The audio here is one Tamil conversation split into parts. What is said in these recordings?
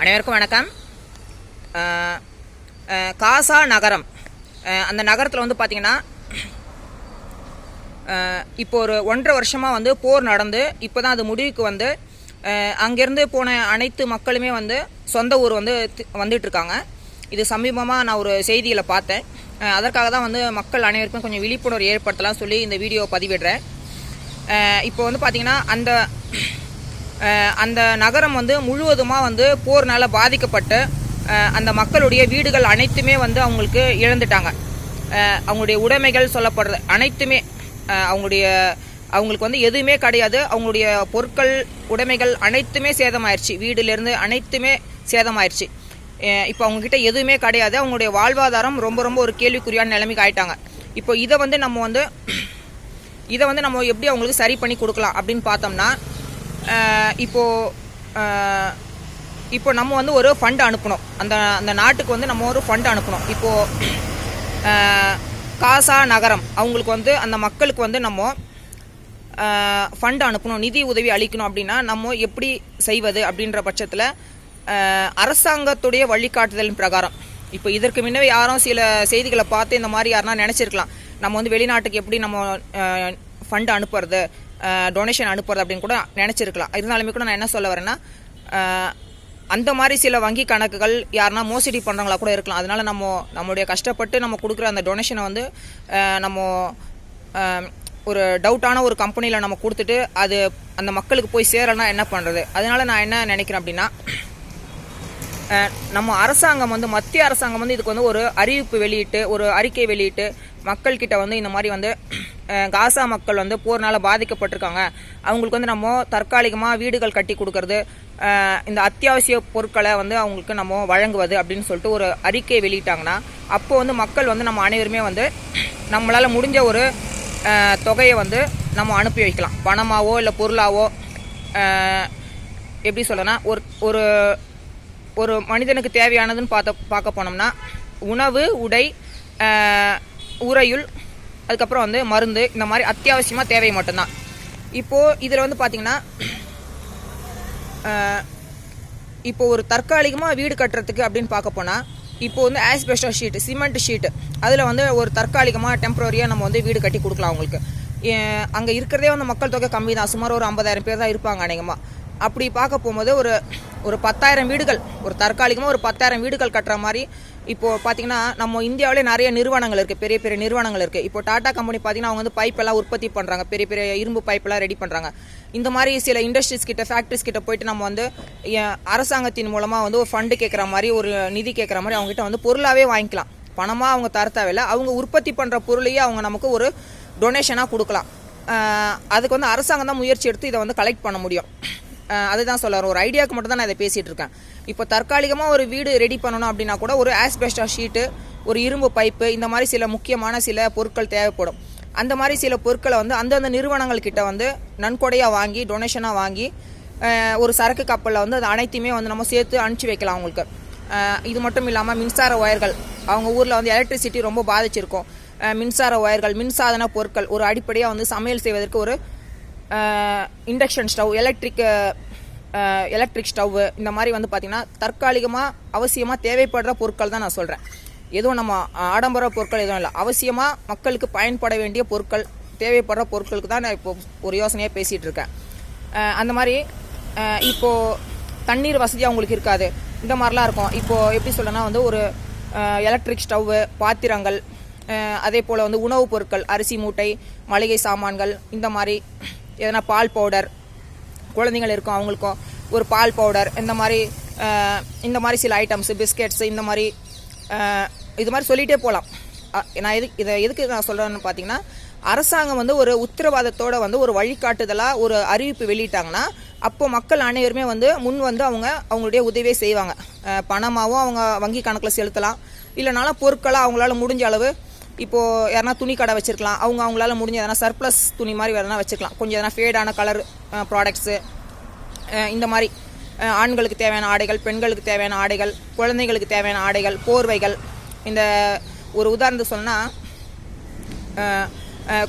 அனைவருக்கும் வணக்கம். காசா நகரம். அந்த நகரத்தில் வந்து பார்த்திங்கன்னா இப்போ ஒரு ஒன்றரை வருஷமாக வந்து போர் நடந்து இப்போ தான் அது முடிவுக்கு வந்து அங்கேருந்து போன அனைத்து மக்களுமே வந்து சொந்த ஊர் வந்து வந்துட்டுருக்காங்க இது சமீபமாக நான் ஒரு செய்திகளை பார்த்தேன். அதற்காக தான் வந்து மக்கள் அனைவருக்கும் கொஞ்சம் விழிப்புணர்வு ஏற்படுத்தலாம் சொல்லி இந்த வீடியோவை பதிவிடுறேன். இப்போ வந்து பார்த்திங்கன்னா அந்த அந்த நகரம் வந்து முழுவதுமாக வந்து போர்னால் பாதிக்கப்பட்டு அந்த மக்களுடைய வீடுகள் அனைத்துமே வந்து அவங்களுக்கு இழந்துட்டாங்க. அவங்களுடைய உடைமைகள் சொல்லப்படுறது அனைத்துமே அவங்களுடைய அவங்களுக்கு வந்து எதுவுமே கிடையாது. அவங்களுடைய பொருட்கள் உடைமைகள் அனைத்துமே சேதமாயிருச்சு. வீடுலேருந்து அனைத்துமே சேதமாயிருச்சு. இப்போ அவங்கக்கிட்ட எதுவுமே கிடையாது. அவங்களுடைய வாழ்வாதாரம் ரொம்ப ரொம்ப ஒரு கேள்விக்குறியான நிலைமைக்கு ஆயிட்டாங்க. இப்போ இதை வந்து நம்ம வந்து இதை வந்து நம்ம எப்படி அவங்களுக்கு சரி பண்ணி கொடுக்கலாம் அப்படின்னு பார்த்தோம்னா இப்போது இப்போ நம்ம வந்து ஒரு ஃபண்ட் அனுப்பணும் அந்த அந்த நாட்டுக்கு வந்து நம்ம ஒரு ஃபண்ட் அனுப்பணும் இப்போது காசா நகரம் அவங்களுக்கு வந்து அந்த மக்களுக்கு வந்து நம்ம ஃபண்ட் அனுப்பணும் நிதி உதவி அளிக்கணும் அப்படின்னா நம்ம எப்படி செய்வது அப்படின்ற பட்சத்தில் அரசாங்கத்துடைய வழிகாட்டுதலின் பிரகாரம். இப்போ இதற்கு முன்னே யாரும் சில செய்திகளை பார்த்து இந்த மாதிரி யாருன்னா நினச்சிருக்கலாம். நம்ம வந்து வெளிநாட்டுக்கு எப்படி நம்ம ஃபண்ட் அனுப்புறது? டொனேஷன் அனுப்புறது அப்படின்னு கூட நினச்சிருக்கலாம். இருந்தாலுமே கூட நான் என்ன சொல்ல வரேன்னா அந்த மாதிரி சில வங்கி கணக்குகள் யாருன்னா மோசடி பண்ணுறவங்களா கூட இருக்கலாம். அதனால நம்ம நம்மளுடைய கஷ்டப்பட்டு நம்ம கொடுக்குற அந்த டொனேஷனை வந்து நம்ம ஒரு டவுட்டான ஒரு கம்பெனியில் நம்ம கொடுத்துட்டு அது அந்த மக்களுக்கு போய் சேரலனா என்ன பண்ணுறது அதனால நான் என்ன நினைக்கிறேன் அப்படின்னா நம்ம அரசாங்கம் வந்து மத்திய அரசாங்கம் வந்து இதுக்கு வந்து ஒரு அறிவிப்பு வெளியிட்டு ஒரு அறிக்கை வெளியிட்டு மக்கள்கிட்ட வந்து இந்த மாதிரி வந்து காசா மக்கள் வந்து போர்னால பாதிக்கப்பட்டிருக்காங்க. அவங்களுக்கு வந்து நம்ம தற்காலிகமாக வீடுகள் கட்டி கொடுக்கறது இந்த அத்தியாவசிய பொருட்களை வந்து அவங்களுக்கு நம்ம வழங்குவது அப்படின்னு சொல்லிட்டு ஒரு அறிக்கை வெளியிட்டாங்கன்னா அப்போ வந்து மக்கள் வந்து நம்ம அனைவருமே வந்து நம்மளால் முடிஞ்ச ஒரு தொகையை வந்து நம்ம அனுப்பி வைக்கலாம். பணமாவோ இல்லை பொருளாவோ எப்படி சொல்லனா ஒரு ஒரு ஒரு மனிதனுக்கு தேவையானதுன்னு பார்த்த பார்க்க போனோம்னா உணவு உடை உறையுள் அதுக்கப்புறம் வந்து மருந்து இந்த மாதிரி அத்தியாவசியமாக தேவை மட்டும்தான். இப்போது இதில் வந்து பார்த்திங்கன்னா இப்போ ஒரு தற்காலிகமாக வீடு கட்டுறதுக்கு அப்படின்னு பார்க்க போனால் இப்போ வந்து ஆஸ்பெஸ்டா ஷீட் சிமெண்ட் ஷீட்டு அதில் வந்து ஒரு தற்காலிகமாக டெம்பரரியாக நம்ம வந்து வீடு கட்டி கொடுக்கலாம் அவங்களுக்கு. அங்கே இருக்கிறதே வந்து மக்கள் தொகை கம்மி தான் சுமார் ஒரு ஐம்பதாயிரம் பேர் தான் இருப்பாங்க அநேகமாக அப்படி பார்க்க போகும்போது ஒரு ஒரு பத்தாயிரம் வீடுகள் ஒரு தற்காலிகமாக ஒரு பத்தாயிரம் வீடுகள் கட்டுற மாதிரி இப்போது பார்த்தீங்கன்னா நம்ம இந்தியாவிலே நிறைய நிறுவனங்கள் இருக்குது பெரிய பெரிய நிறுவனங்கள் இருக்குது இப்போ டாடா கம்பெனி பார்த்தீங்கன்னா அவங்க வந்து பைப் எல்லாம் உற்பத்தி பண்ணுறாங்க பெரிய பெரிய இரும்பு பைப்பெல்லாம் ரெடி பண்ணுறாங்க இந்த மாதிரி சில இண்டஸ்ட்ரீஸ் கிட்ட ஃபேக்ட்ரிஸ் கிட்ட போயிட்டு நம்ம வந்து அரசாங்கத்தின் மூலமாக வந்து ஒரு ஃபண்டு கேட்குற மாதிரி ஒரு நிதி கேட்குற மாதிரி அவங்ககிட்ட வந்து பொருளாகவே வாங்கிக்கலாம். பணமாக அவங்க தர தேவையில்ல. அவங்க உற்பத்தி பண்ணுற பொருளையே அவங்க நமக்கு ஒரு டொனேஷனாக கொடுக்கலாம். அதுக்கு வந்து அரசாங்கம் தான் முயற்சி எடுத்து இதை வந்து கலெக்ட் பண்ண முடியும். அதுதான் சொல்ல ஒரு ஐடியாவுக்கு மட்டும் தான் நான் இதை பேசிகிட்டு இருக்கேன். இப்போ தற்காலிகமாக ஒரு வீடு ரெடி பண்ணணும் அப்படின்னா கூட ஒரு ஆஸ்பெஸ்டா ஷீட்டு ஒரு இரும்பு பைப்பு இந்த மாதிரி சில முக்கியமான சில பொருட்கள் தேவைப்படும். அந்த மாதிரி சில பொருட்களை வந்து அந்தந்த நிறுவனங்கள் கிட்ட வந்து நன்கொடையாக வாங்கி டொனேஷனாக வாங்கி ஒரு சரக்கு கப்பலில் வந்து அது அனைத்தையுமே வந்து நம்ம சேர்த்து அனுப்பிச்சி வைக்கலாம் அவங்களுக்கு. இது மட்டும் இல்லாமல் மின்சார ஒயர்கள் அவங்க ஊரில் வந்து எலக்ட்ரிசிட்டி ரொம்ப பாதிச்சிருக்கும். மின்சார ஒயர்கள் மின்சாதன பொருட்கள் ஒரு அடிப்படையாக வந்து சமையல் செய்வதற்கு ஒரு induction stove electric electric stove இந்த மாதிரி வந்து பார்த்திங்கன்னா தற்காலிகமாக அவசியமாக தேவைப்படுற பொருட்கள் தான் நான் சொல்கிறேன் எதுவும் நம்ம ஆடம்பர பொருட்கள் எதுவும் இல்லை. அவசியமாக மக்களுக்கு பயன்பட வேண்டிய பொருட்கள் தேவைப்படுற பொருட்களுக்கு தான் நான் இப்போ ஒரு யோசனையாக பேசிகிட்டு இருக்கேன். அந்த மாதிரி இப்போது தண்ணீர் வசதி அவங்களுக்கு இருக்காது. இந்த மாதிரிலாம் இருக்கும். இப்போது எப்படி சொல்லனா வந்து ஒரு எலக்ட்ரிக் ஸ்டவ்வு பாத்திரங்கள் அதே போல் வந்து உணவுப் பொருட்கள் அரிசி மூட்டை மளிகை சாமான்கள் இந்த மாதிரி எதனா பால் பவுடர் குழந்தைங்கள் இருக்கும் அவங்களுக்கும் ஒரு பால் பவுடர் இந்த மாதிரி இந்த மாதிரி சில ஐட்டம்ஸு பிஸ்கெட்ஸு இந்த மாதிரி இது மாதிரி சொல்லிகிட்டே போகலாம் நான் எது இதை எதுக்கு நான் சொல்கிறேன்னு பார்த்தீங்கன்னா அரசாங்கம் வந்து ஒரு உத்தரவாதத்தோடு வந்து ஒரு வழிகாட்டுதலாக ஒரு அறிவிப்பு வெளியிட்டாங்கன்னா அப்போ மக்கள் அனைவருமே வந்து முன் வந்து அவங்க அவங்களுடைய உதவியை செய்வாங்க. பணமாகவும் அவங்க வங்கி கணக்கில் செலுத்தலாம். இல்லைனாலும் பொருட்களாக அவங்களால முடிஞ்ச அளவு இப்போது யாருனா துணி கடை வச்சிருக்கலாம். அவங்க அவங்களால முடிஞ்ச எதனா சர்ப்ளஸ் துணி மாதிரி வேறனா வச்சுருக்கலாம். கொஞ்சம் எதனா ஃபேடான கலர் ப்ராடக்ட்ஸு இந்த மாதிரி ஆண்களுக்கு தேவையான ஆடைகள் பெண்களுக்கு தேவையான ஆடைகள் குழந்தைகளுக்கு தேவையான ஆடைகள் போர்வைகள். இந்த ஒரு உதாரணத்துக்கு சொன்னால்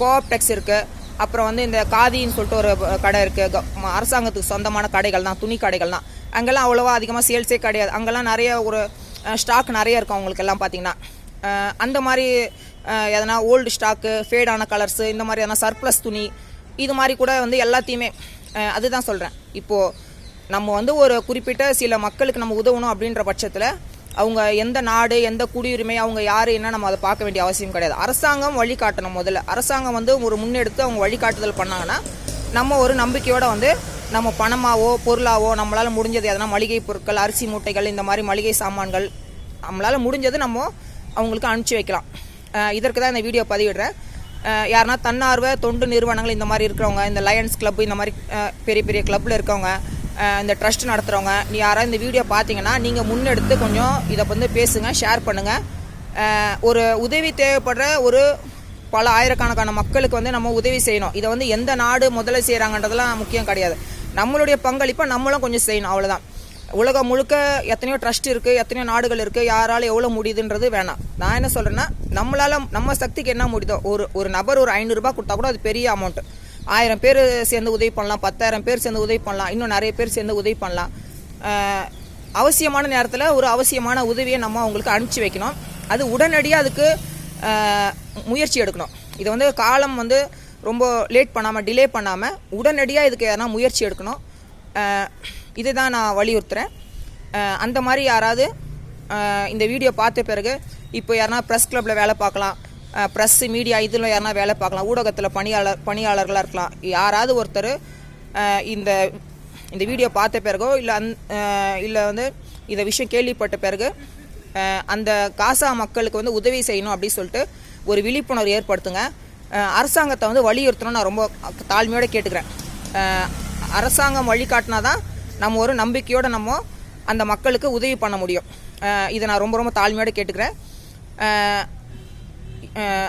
கோஆப்டெக்ஸ் இருக்குது அப்புறம் வந்து இந்த காதின்னு சொல்லிட்டு ஒரு கடை இருக்குது அரசாங்கத்துக்கு சொந்தமான கடைகள் தான் துணி கடைகள் தான். அங்கெல்லாம் அவ்வளோவா அதிகமாக சேல்ஸே கிடையாது. அங்கெல்லாம் நிறைய ஒரு ஸ்டாக் நிறைய இருக்கும் அவங்களுக்கு எல்லாம் பார்த்தீங்கன்னா அந்த மாதிரி எதனா ஓல்டு ஸ்டாக்கு ஃபேடான கலர்ஸு இந்த மாதிரி எதனா சர்ப்ளஸ் துணி இது மாதிரி கூட வந்து எல்லாத்தையுமே அதுதான் சொல்கிறேன் இப்போது நம்ம வந்து ஒரு குறிப்பிட்ட சில மக்களுக்கு நம்ம உதவணும் அப்படின்ற பட்சத்தில் அவங்க எந்த நாடு எந்த குடியுரிமை அவங்க யார் என்ன நம்ம அதை பார்க்க வேண்டிய அவசியம் கிடையாது. அரசாங்கம் வழிகாட்டணும் முதல்ல. அரசாங்கம் வந்து ஒரு முன்னெடுத்து அவங்க வழிகாட்டுதல் பண்ணாங்கன்னா நம்ம ஒரு நம்பிக்கையோடு வந்து நம்ம பணமாவோ பொருளாவோ நம்மளால் முடிஞ்சது எதனா மளிகை பொருட்கள் அரிசி மூட்டைகள் இந்த மாதிரி மளிகை சாமான்கள் நம்மளால் முடிஞ்சது நம்ம அவங்களுக்கு அனுப்பிச்சி வைக்கலாம். இதற்கு தான் இந்த வீடியோ பதிவிடுறேன். யாருன்னா தன்னார்வ தொண்டு நிறுவனங்கள் இந்த மாதிரி இருக்கிறவங்க இந்த லயன்ஸ் கிளப் இந்த மாதிரி பெரிய பெரிய கிளப்பில் இருக்கவங்க இந்த ட்ரஸ்ட் நடத்துகிறவங்க நீ யாராவது இந்த வீடியோ பார்த்தீங்கன்னா நீங்கள் முன்னெடுத்து கொஞ்சம் இதை வந்து பேசுங்க ஷேர் பண்ணுங்கள் ஒரு உதவி தேவைப்படுற ஒரு பல ஆயிரக்கணக்கான மக்களுக்கு வந்து நம்ம உதவி செய்யணும். இதை வந்து எந்த நாடு முதல்ல செய்கிறாங்கன்றதெல்லாம் முக்கியம் கிடையாது. நம்மளுடைய பங்களிப்பை நம்மளும் கொஞ்சம் செய்யணும் அவ்வளோதான் உலகம் முழுக்க எத்தனையோ ட்ரஸ்ட் இருக்குது எத்தனையோ நாடுகள் இருக்குது யாரால எவ்வளோ முடியுதுன்றது வேணாம். நான் என்ன சொல்கிறேன்னா நம்மளால் நம்ம சக்திக்கு என்ன முடியுதோ ஒரு ஒரு நபர் ஒரு ஐநூறுரூபா கொடுத்தா கூட அது பெரிய அமௌண்ட்டு ஆயிரம் பேர் சேர்ந்து உதவி பண்ணலாம் பத்தாயிரம் பேர் சேர்ந்து உதவி பண்ணலாம் இன்னும் நிறைய பேர் சேர்ந்து உதவி பண்ணலாம். அவசியமான நேரத்தில் ஒரு அவசியமான உதவியை நம்ம அவங்களுக்கு அனுப்பிச்சி வைக்கணும். அது உடனடியாக அதுக்கு முயற்சி எடுக்கணும். இதை வந்து காலம் வந்து ரொம்ப லேட் பண்ணாமல் டிலே பண்ணாமல் உடனடியாக இதுக்கு எதனா முயற்சி எடுக்கணும். இதை இதுதான் நான் வலியுறுத்துகிறேன் அந்த மாதிரி யாராவது இந்த வீடியோ பார்த்த பிறகு இப்போ யாருனா ப்ரெஸ் கிளப்பில் வேலை பார்க்கலாம் ப்ரெஸ் மீடியா இதில் யாருனா வேலை பார்க்கலாம் ஊடகத்தில் பணியாளர் பணியாளர்களாக இருக்கலாம் யாராவது ஒருத்தர் இந்த இந்த வீடியோ பார்த்த பிறகோ இல்லை அந் இல்லை வந்து இந்த விஷயம் கேள்விப்பட்ட பிறகு அந்த காசா மக்களுக்கு வந்து உதவி செய்யணும் அப்படின்னு சொல்லிட்டு ஒரு விழிப்புணர்வு ஏற்படுத்துங்க. அரசாங்கத்தை வந்து வலியுறுத்தணும்னு நான் ரொம்ப தாழ்மையோடு கேட்டுக்கிறேன். அரசாங்கம் வழிகாட்டினா தான் நம்ம ஒரு நம்பிக்கையோடு நம்ம அந்த மக்களுக்கு உதவி பண்ண முடியும். இதை நான் ரொம்ப ரொம்ப தாழ்மையோடு கேட்டுக்கிறேன்.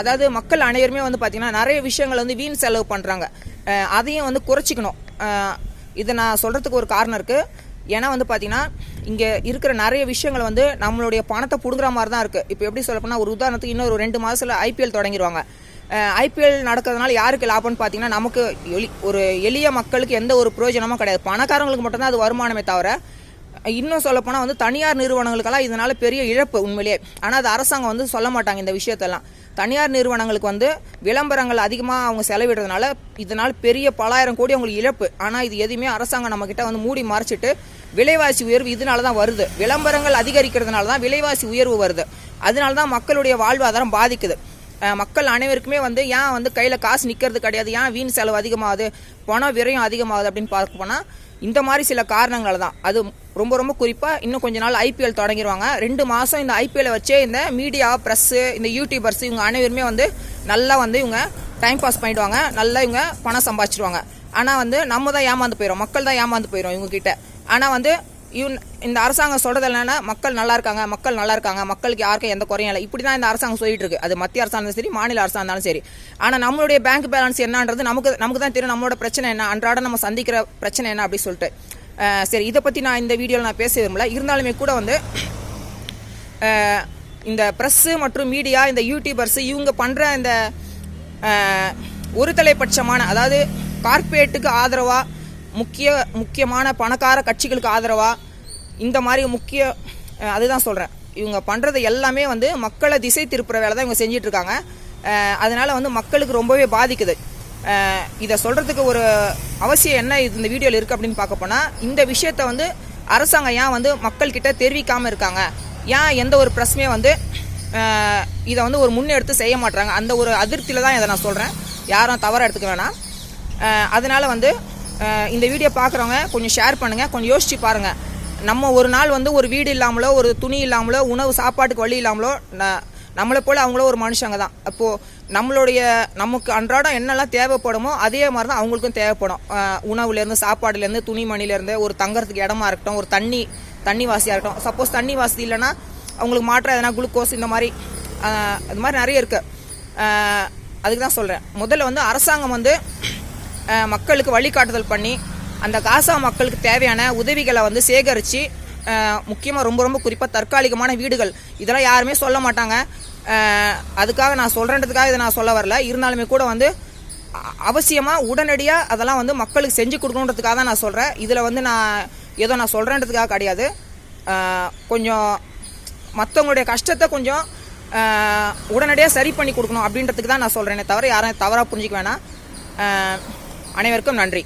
அதாவது மக்கள் அனைவருமே வந்து பார்த்திங்கன்னா நிறைய விஷயங்கள் வந்து வீண் செலவு பண்ணுறாங்க அதையும் வந்து குறைச்சிக்கணும். இதை நான் சொல்கிறதுக்கு ஒரு காரணம் இருக்குது ஏன்னா வந்து பார்த்திங்கன்னா இங்கே இருக்கிற நிறைய விஷயங்கள் வந்து நம்மளுடைய பணத்தை பிடுங்குற மாதிரி தான் இருக்குது இப்போ எப்படி சொல்லப்போனால் ஒரு உதாரணத்துக்கு இன்னொரு ரெண்டு மாதத்தில் ஐபிஎல் தொடங்கிடுவாங்க ஐபிஎல் நடக்கிறதுனால யாருக்கு லாபம்னு பார்த்தீங்கன்னா நமக்கு எளி ஒரு எளிய மக்களுக்கு எந்த ஒரு பிரயோஜனமும் கிடையாது. பணக்காரங்களுக்கு மட்டும்தான் அது வருமானமே தவிர இன்னும் சொல்லப்போனால் வந்து தனியார் நிறுவனங்களுக்கெல்லாம் இதனால் பெரிய இழப்பு உண்மையிலேயே. ஆனால் அது அரசாங்கம் வந்து சொல்ல மாட்டாங்க இந்த விஷயத்தெல்லாம். தனியார் நிறுவனங்களுக்கு வந்து விளம்பரங்கள் அதிகமாக அவங்க செலவிடுறதுனால இதனால் பெரிய பலாயிரம் கோடி அவங்களுக்கு இழப்பு. ஆனால் இது எதுவுமே அரசாங்கம் நம்மக்கிட்ட வந்து மூடி மறைச்சிட்டு விலைவாசி உயர்வு இதனால தான் வருது. விளம்பரங்கள் அதிகரிக்கிறதுனால தான் விலைவாசி உயர்வு வருது. அதனால தான் மக்களுடைய வாழ்வாதாரம் பாதிக்குது. மக்கள் அனைவருக்குமே வந்து ஏன் வந்து கையில் காசு நிற்கிறது கிடையாது? ஏன் வீண் செலவு அதிகமாகுது? பண விரயம் அதிகமாகுது அப்படின்னு பார்க்க போனால் இந்த மாதிரி சில காரணங்கள் தான். அது ரொம்ப ரொம்ப குறிப்பாக இன்னும் கொஞ்ச நாள் ஐபிஎல் தொடங்கிடுவாங்க ரெண்டு மாதம் இந்த ஐபிஎல்லை வச்சே இந்த மீடியா ப்ரெஸ்ஸு இந்த யூடியூபர்ஸ் இவங்க அனைவருமே வந்து நல்லா வந்து இவங்க டைம் பாஸ் பண்ணிடுவாங்க. நல்லா இவங்க பணம் சம்பாதிச்சிடுவாங்க ஆனால் வந்து நம்ம தான் ஏமாந்து போயிடும் மக்கள் தான் ஏமாந்து போயிடும் இவங்க கிட்ட. ஆனால் வந்து இவன் இந்த அரசாங்கம் சொல்கிறது என்னென்னா மக்கள் நல்லா இருக்காங்க மக்கள் நல்லா இருக்காங்க மக்களுக்கு யாருக்கும் எந்த குறையும் இல்லை. இப்படி தான் இந்த அரசாங்கம் சொல்லிட்டு இருக்கு. அது மத்திய அரசாங்கம் இருந்தாலும் சரி மாநில அரசாக இருந்தாலும் சரி. ஆனால் நம்மளுடைய பேங்க் பேலன்ஸ் என்னன்றது நமக்கு நமக்கு தான் தெரியும். நம்மளோட பிரச்சனை என்ன? அன்றாட நம்ம சந்திக்கிற பிரச்சனை என்ன அப்படின்னு சொல்லிட்டு. சரி இதை பற்றி நான் இந்த வீடியோவில் நான் பேச விரும்பல. இருந்தாலுமே கூட வந்து இந்த ப்ரெஸ்ஸு மற்றும் மீடியா இந்த யூடியூபர்ஸ் இவங்க பண்ணுற இந்த ஒரு தலைப்பட்சமான அதாவது கார்ப்பரேட்டுக்கு ஆதரவாக முக்கிய முக்கியமான பணக்கார கட்சிகளுக்கு ஆதரவாக இந்த மாதிரி முக்கிய அதுதான் சொல்கிறேன் இவங்க பண்ணுறது எல்லாமே வந்து மக்களை திசை திருப்புற வேலை தான் இவங்க செஞ்சிட்ருக்காங்க. அதனால் வந்து மக்களுக்கு ரொம்பவே பாதிக்குது. இதை சொல்கிறதுக்கு ஒரு அவசியம் என்ன இது இந்த வீடியோவில் இருக்குது அப்படின்னு பார்க்க போனால் இந்த விஷயத்தை வந்து அரசாங்கம் ஏன் வந்து மக்கள்கிட்ட தெரிவிக்காமல் இருக்காங்க? ஏன் எந்த ஒரு பிரச்சனையும் வந்து இதை வந்து ஒரு முன்னெடுத்து செய்ய மாட்டுறாங்க அந்த ஒரு அதிருப்தியில் தான் இதை நான் சொல்கிறேன் யாரும் தவறாக எடுத்துக்க வேணாம். அதனால் வந்து இந்த வீடியோ பார்க்குறவங்க கொஞ்சம் ஷேர் பண்ணுங்கள் கொஞ்சம் யோசிச்சு பாருங்கள் நம்ம ஒரு நாள் வந்து ஒரு வீடு இல்லாமலோ ஒரு துணி இல்லாமலோ உணவு சாப்பாட்டுக்கு வழி இல்லாமலோ ந- நம்மளை போல் அவங்களும் ஒரு மனுஷங்க தான். அப்போது நம்மளுடைய நமக்கு அன்றாடம் என்னெல்லாம் தேவைப்படுமோ அதே மாதிரி தான் அவங்களுக்கும் தேவைப்படும். உணவுலேருந்து சாப்பாடுலேருந்து துணிமணிலேருந்து ஒரு தங்கறதுக்கு இடமா இருக்கட்டும் ஒரு தண்ணி தண்ணி வாசியாக இருக்கட்டும். சப்போஸ் தண்ணி வாசி இல்லைன்னா அவங்களுக்கு மாற்றம் எதனா குளுக்கோஸ் இந்த மாதிரி அது மாதிரி நிறைய இருக்குது அதுக்கு தான் சொல்கிறேன் முதல்ல வந்து அரசாங்கம் வந்து மக்களுக்கு வழிகாட்டுதல் பண்ணி அந்த காசா மக்களுக்கு தேவையான உதவிகளை வந்து சேகரித்து முக்கியமாக ரொம்ப ரொம்ப குறிப்பாக தற்காலிகமான வீடுகள். இதெல்லாம் யாருமே சொல்ல மாட்டாங்க. அதுக்காக நான் சொல்கிறேன்றதுக்காக இதை நான் சொல்ல வரல. இருந்தாலுமே கூட வந்து அவசியமாக உடனடியாக அதெல்லாம் வந்து மக்களுக்கு செஞ்சு கொடுக்கணுன்றதுக்காக தான் நான் சொல்கிறேன் இதில் வந்து நான் ஏதோ நான் சொல்கிறேன்றதுக்காக கிடையாது. கொஞ்சம் மற்றவங்களுடைய கஷ்டத்தை கொஞ்சம் உடனடியாக சரி பண்ணி கொடுக்கணும் அப்படின்றதுக்கு தான் நான் சொல்கிறேனே தவிர யாரும் தவறாக புரிஞ்சிக்க வேணாம். அனைவருக்கும் நன்றி.